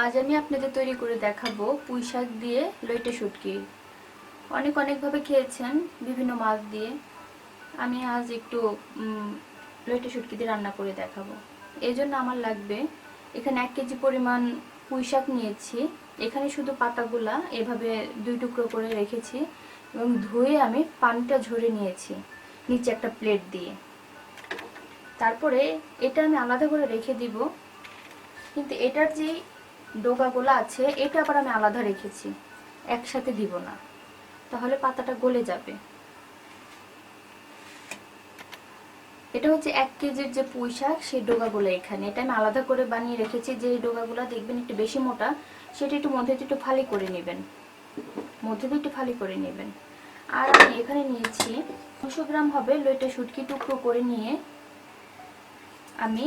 আজ আমি আপনাদের তৈরি করে দেখাবো পুঁই শাক দিয়ে লইটে শুটকি। অনেক অনেকভাবে খেয়েছেন, বিভিন্ন মাছ দিয়ে। আমি আজ একটু লইটে শুটকি দিয়ে রান্না করে দেখাবো। এই জন্য আমার লাগবে, এখানে এক কেজি পরিমাণ পুঁই শাক নিয়েছি। এখানে শুধু পাতাগুলা, এভাবে দুই টুকরো করে রেখেছি এবং ধুয়ে আমি পানিটা ঝরে নিয়েছি, নিচে একটা প্লেট দিয়ে। তারপরে এটা আমি আলাদা করে রেখে দিব, কিন্তু এটার যে ডোকাগুলো আছে, এটা আবার আমি আলাদা রেখেছি। একসাথে দিব না। তাহলে পাতাটা গলে যাবে। এটা হচ্ছে এক কেজির যে পুঁই শাক, সেই ডোকাগুলো এখানে। এটা আমি আলাদা করে বানিয়ে রেখেছি। যে ডোকাগুলো দেখবেন একটু বেশি মোটা, সেটা একটু মধ্যে একটু ফালি করে নেবেন। মধ্যে দিয়ে একটু ফালি করে নেবেন। আর আমি এখানে নিয়েছি দুশো গ্রাম হবে লইটা শুটকি টুকরো করে নিয়ে আমি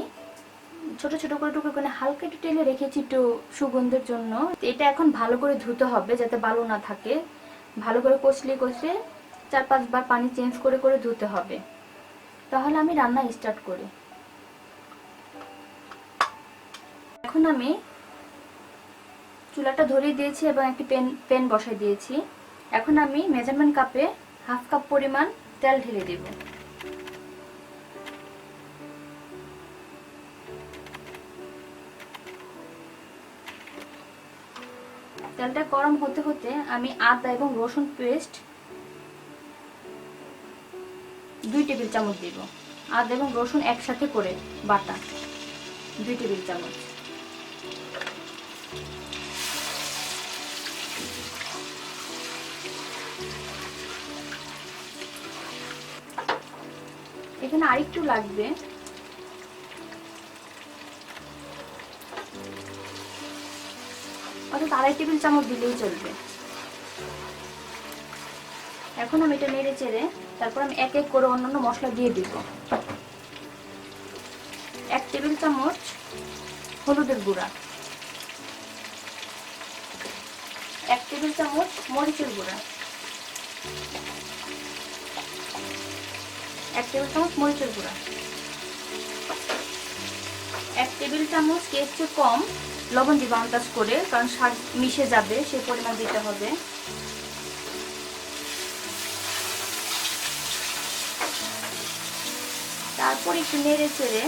ছোট ছোট করে টুকরো করে হালকা একটু টেলে রেখেছি একটু সুগন্ধের জন্য। এটা এখন ভালো করে ধুতে হবে যাতে বালু না থাকে। ভালো করে কষলে কষলে চার পাঁচবার পানি চেঞ্জ করে করে ধুতে হবে। তাহলে আমি রান্না স্টার্ট করি। এখন আমি চুলাটা ধরিয়ে দিয়েছি এবং একটি পেন পেন বসাই দিয়েছি। এখন আমি মেজারমেন্ট কাপে হাফ কাপ পরিমাণ তেল ঢেলে দেবো। তেলটা গরম হতে হতে আমি আদা এবং রসুন পেস্ট দুই টেবিল চামচ দিব। আদা এবং রসুন একসাথে করে বাটা দুই টেবিল চামচ। এখানে আরেকটু লাগবে অর্থাৎ আড়াই টেবিল চামচ দিলেই চলবে। এখন আমি এটা নেড়ে চেড়ে তারপর আমি এক এক করে অন্যান্য মশলা দিয়ে দিব। এক টেবিল চামচ হলুদের গুঁড়া। এক টেবিল চামচ মরিচের গুঁড়া। এক টেবিল চামচ মরিচের গুঁড়া। এক টেবিল চামচ চেয়ে কম লবণ দিব আন্দাজ করে, কারণ শাক মিশে যাবে সেই পরিমাণ দিতে হবে। তারপর একটু নেড়ে চেড়ে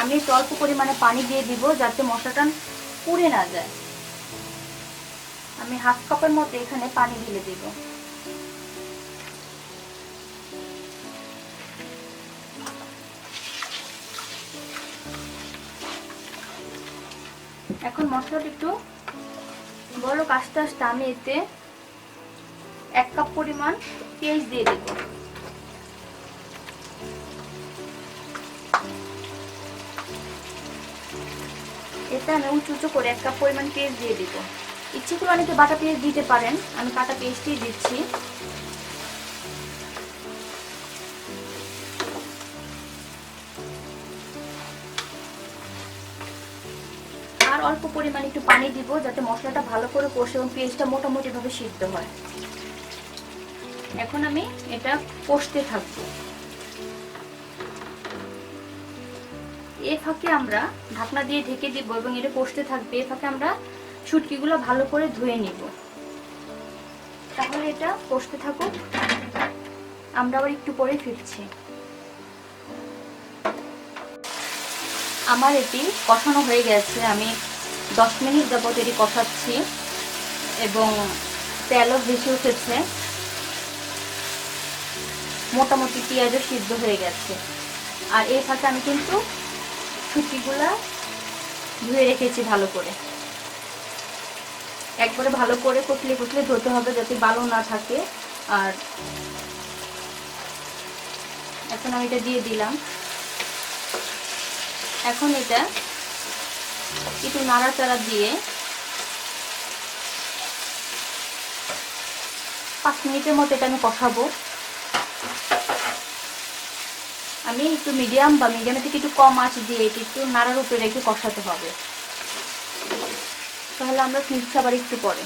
আমি একটু অল্প পরিমাণে পানি দিয়ে দিব, যাতে মশলাটা পুড়ে না যায়। আমি হাফ কাপের মতো এখানে পানি ঢেলে দিব। এখন মশলাটা একটু বড় আস্তে আস্তে আমি এতে এক কাপ পরিমাণ পেঁয়াজ দিয়ে দেব। এতে আমি উঁচু উঁচু করে এক কাপ পরিমাণ পেঁয়াজ দিয়ে দিব। ইচ্ছে করে অনেকে বাটা পেঁয়াজ দিতে পারেন, আমি কাটা পেঁয়াজটি দিচ্ছি। আর অল্প পরিমাণে একটু পানি দিব যাতে মশলাটা ভালো করে কষে এবং পেঁয়াজটা মোটামুটি ভাবে সিদ্ধ হয়। এখন আমি এটা কষতে থাকব। এ ফাঁকে আমরা ঢাকনা দিয়ে ঢেকে দিব এবং এটা কষতে থাকবে। এ ফাঁকে আমরা শুটকিগুলো ভালো করে ধুয়ে নিব। তাহলে এটা কষতে থাকুক। আমরা আবার একটু পরে ফিরছি। আমার এটি কষানো হয়ে গেছে। আমি দশ মিনিট যাবত এটি কষাচ্ছি এবং তেলও ভেসে উঠেছে। মোটামুটি পেঁয়াজও সিদ্ধ হয়ে গেছে। আর এই ফাঁকে আমি কিন্তু ছুটিগুলা ধুয়ে রেখেছি ভালো করে। একবারে ভালো করে কচলে কচলে ধুতে হবে যাতে বালু না থাকে। আর এখন আমি এটা দিয়ে দিলাম। এখন এটা একটু নাড়াচাড়া দিয়ে পাঁচ মিনিটের মতো এটা আমি কষাবো। আমি একটু মিডিয়াম বা মিডিয়ামের থেকে একটু কম আঁচ দিয়ে এটি একটু নাড়ার উপরে রেখে কষাতে হবে। তাহলে আমরা ফিরছি আবার একটু পরে।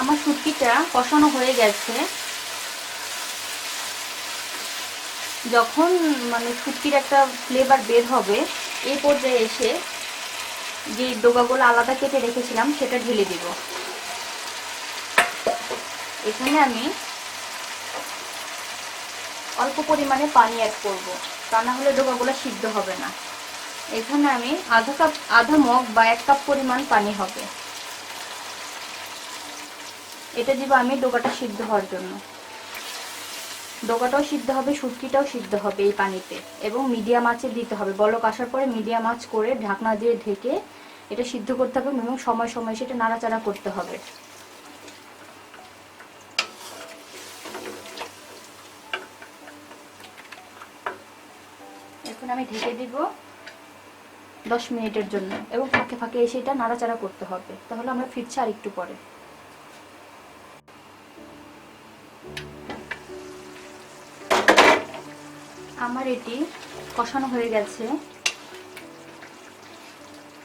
আমার শুটকিটা কষানো হয়ে গেছে। যখন মানে শুটকির একটা ফ্লেভার বের হবে এই পর্যায়ে এসে যে ডোকাগুলো আলাদা কেটে রেখেছিলাম, সেটা ঢেলে দিব। এখানে আমি অল্প পরিমাণে পানি অ্যাড করব। তা না হলে ডোকাগুলো সিদ্ধ হবে না। এখানে আমি আধা কাপ আধা মগ বা এক কাপ পরিমাণ পানি হবে। এটা দিব আমি ডোকাটা সিদ্ধ হওয়ার জন্য। ডোকাটাও সিদ্ধ হবে, শুটকিটাও সিদ্ধ হবে এই পানিতে এবং মিডিয়াম আঁচে দিতে হবে। বলক আসার পরে মিডিয়াম আঁচ করে ঢাকনা দিয়ে ঢেকে এটা সিদ্ধ করতে হবে এবং সময় সময় সেটা নাড়াচাড়া করতে হবে। এখন আমি ঢেকে দিব দশ মিনিটের জন্য এবং ফাঁকে ফাঁকে এসে এটা নাড়াচাড়া করতে হবে। তাহলে আমরা ফিরছি আর একটু পরে। আমার এটি কষানো হয়ে গেছে।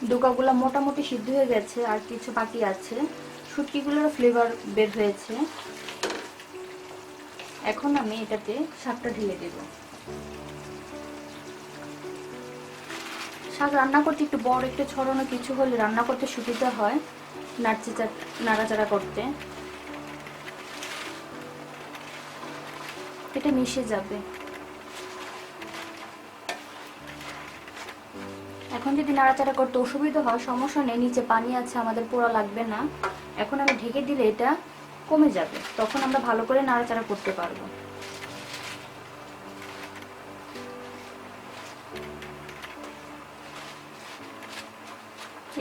ডোকাগুলো মোটামুটি সিদ্ধ হয়ে গেছে আর কিছু বাকি আছে। শুটকিগুলোর ফ্লেভার বের হয়েছে। এখন আমি এটাতে শাকটা ঢেলে দেব। শাক রান্না করতে একটু বড়, একটু ছড়ানো কিছু হলে রান্না করতে সুবিধা হয় নাড়চে নাড়াচাড়া করতে। এটা মিশে যাবে। এখন যদি নাড়াচাড়া করতে অসুবিধা হয়, সমস্যা নেই, নিচে পানি আছে, আমাদের পোড়া লাগবে না। এখন আমি ঢেকে দিলে এটা কমে যাবে। তখন আমরা ভালো করে নাড়াচাড়া করতে পারব।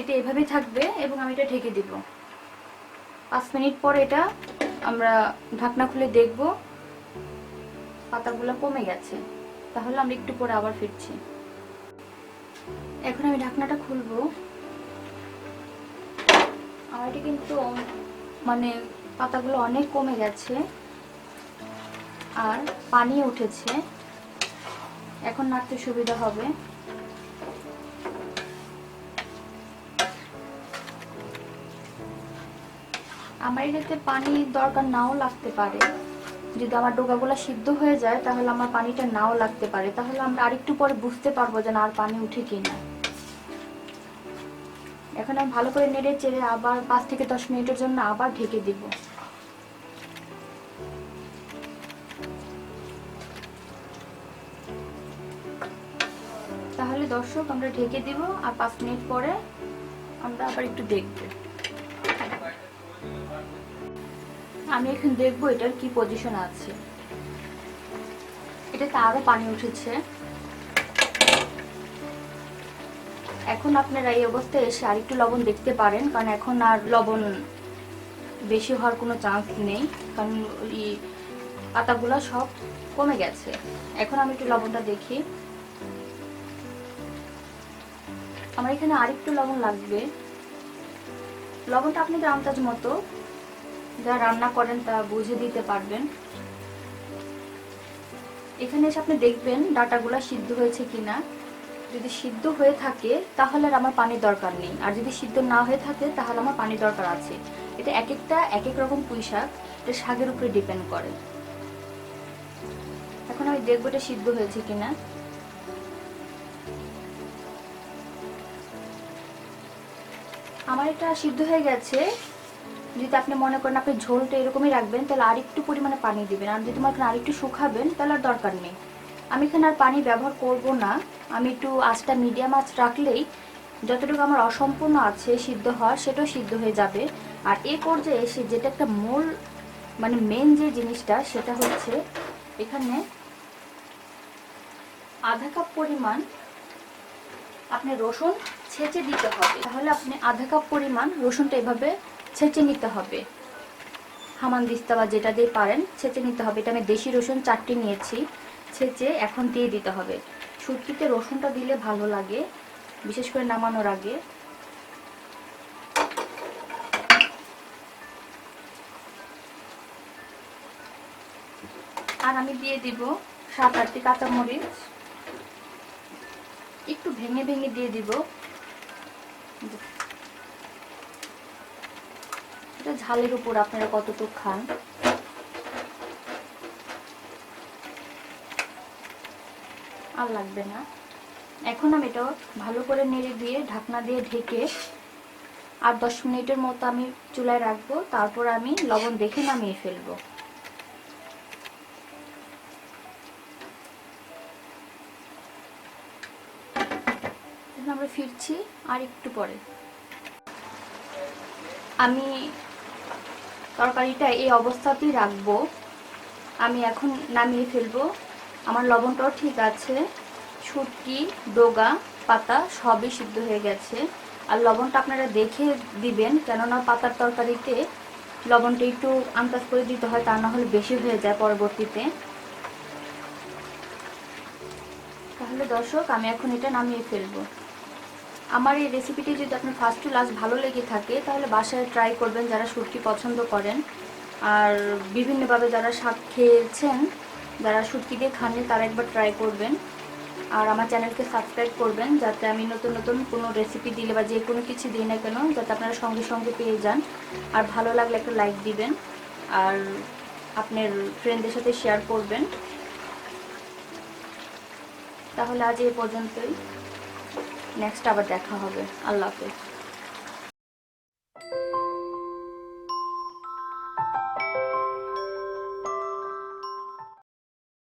এটা এভাবেই থাকবে এবং আমি এটা ঢেকে দিব। পাঁচ মিনিট পর এটা আমরা ঢাকনা খুলে দেখব। পাতাগুলো কমে গেছে। তাহলে আমরা একটু পরে আবার ফিরছি। এখন আমি ঢাকনাটা খুলবো। আমার এটা কিন্তু মানে পাতাগুলো অনেক কমে গেছে আর পানি উঠেছে। এখন নাড়তে সুবিধা হবে। আমার এটাতে পানি দরকার নাও লাগতে পারে। যদি আমার ডোকাগুলো সিদ্ধ হয়ে যায়, তাহলে আমার পানিটা নাও লাগতে পারে। তাহলে আমরা আরেকটু পরে বুঝতে পারব যে না, আর পানি উঠে কিনা। এখন আমি ভালো করে নেড়ে চেড়ে আবার পাঁচ থেকে দশ মিনিটের জন্য আবার ঢেকে দিব। তাহলে দর্শক, আমরা ঢেকে দিব আর পাঁচ মিনিট পরে আমরা আবার একটু দেখব। আমি এখন দেখব এটার কি পজিশন আছে। এটাতে আরও পানি উঠেছে। এখন আপনারা এই অবস্থায় এসে আরেকটু লবণ দেখতে পারেন, কারণ এখন আর লবণ বেশি হওয়ার কোনো চান্স নেই, কারণ এই পাতাগুলো সব কমে গেছে। এখন আমি একটু লবণটা দেখি। আমার এখানে আরেকটু লবণ লাগবে। লবণটা আপনাদের আন্দাজ মতো যা রান্না করেন তা বুঝে দিতে পারবেন। এখানে এসে আপনি দেখবেন ডাটাগুলো সিদ্ধ হয়েছে কিনা। যদি সিদ্ধ হয়ে থাকে, তাহলে আর আমার পানির দরকার নেই। আর যদি সিদ্ধ না হয়ে থাকে, তাহলে আমার পানির দরকার আছে। এটা এক একটা, এক এক রকম পুঁই শাক। এটা শাকের উপরে ডিপেন্ড করে। এখন আমি দেখব এটা সিদ্ধ হয়েছে কিনা। আমার এটা সিদ্ধ হয়ে গেছে। যদি আপনি মনে করেন আপনি ঝোলটা এরকমই রাখবেন, তাহলে আর একটু পরিমাণে পানি দিবেন। আর যদি মনে করেন আর একটু শুকাবেন, তাহলে আর দরকার নেই। আমি এখানে আর পানি ব্যবহার করব না। আমি একটু আঁচটা মিডিয়াম আঁচ রাখলেই যতটুকু আমার অসম্পূর্ণ আছে সিদ্ধ হওয়ার, সেটাও সিদ্ধ হয়ে যাবে। আর এ পর্যায়ে এসে যেটা একটা মূল মানে মেন যে জিনিসটা, সেটা হচ্ছে এখানে আধা কাপ পরিমাণ আপনি রসুন ছেঁচে দিতে হবে। তাহলে আপনি আধা কাপ পরিমাণ রসুনটা এভাবে ছেঁচে নিতে হবে। হামান দিস্তা বা যেটা দিয়ে পারেন, ছেঁচে নিতে হবে। এটা আমি দেশি রসুন, চারটি নিয়েছি। ছেঁচে এখন দিয়ে দিতে হবে। শুটকিতে রসুনটা দিলে ভালো লাগে, বিশেষ করে নামানোর আগে। আর আমি দিয়ে দিব সাত আটটি কাঁচামরিচ। একটু ভেঙে ভেঙে দিয়ে দিব। ঝালের উপর আপনারা কতটুকু খান। আর লাগবে না। এখন আমি এটা ভালো করে নেড়ে দিয়ে ঢাকনা দিয়ে ঢেকে আর দশ মিনিটের মতো আমি চুলায় রাখব, তারপর আমি লবণ দেখে নামিয়ে ফেলব। আমরা ফিরছি আর একটু পরে। আমি তরকারিটা এই অবস্থাতেই রাখব। আমি এখন নামিয়ে ফেলব। আমার লবণটাও ঠিক আছে। শুটকি, ডোগা, পাতা সবই সিদ্ধ হয়ে গেছে। আর লবণটা আপনারা দেখে দিবেন, কেননা পাতার তরকারিতে লবণটা একটু আন্দাজ করে দিতে হয়, তা না হলে বেশি হয়ে যায় পরবর্তীতে। তাহলে দর্শক, আমি এখন এটা নামিয়ে ফেলব। আমার এই রেসিপিটি যদি আপনার ফার্স্ট টু লাস্ট ভালো লেগে থাকে, তাহলে বাসায় ট্রাই করবেন যারা শুটকি পছন্দ করেন। আর বিভিন্নভাবে যারা শাক খেয়েছেন যারা শুটকি দিয়ে খাননি, তারা একবার ট্রাই করবেন। আর আমার চ্যানেলকে সাবস্ক্রাইব করবেন, যাতে আমি নতুন নতুন কোনো রেসিপি দিলে বা যে কোনো কিছু দিই না কেন, যাতে আপনারা সঙ্গে সঙ্গে পেয়ে যান। আর ভালো লাগলে একটা লাইক দিবেন, আর আপনার ফ্রেন্ডদের সাথে শেয়ার করবেন। তাহলে আজ এই পর্যন্তই। নেক্সট আবার দেখা হবে। আল্লাহ হাফেজ।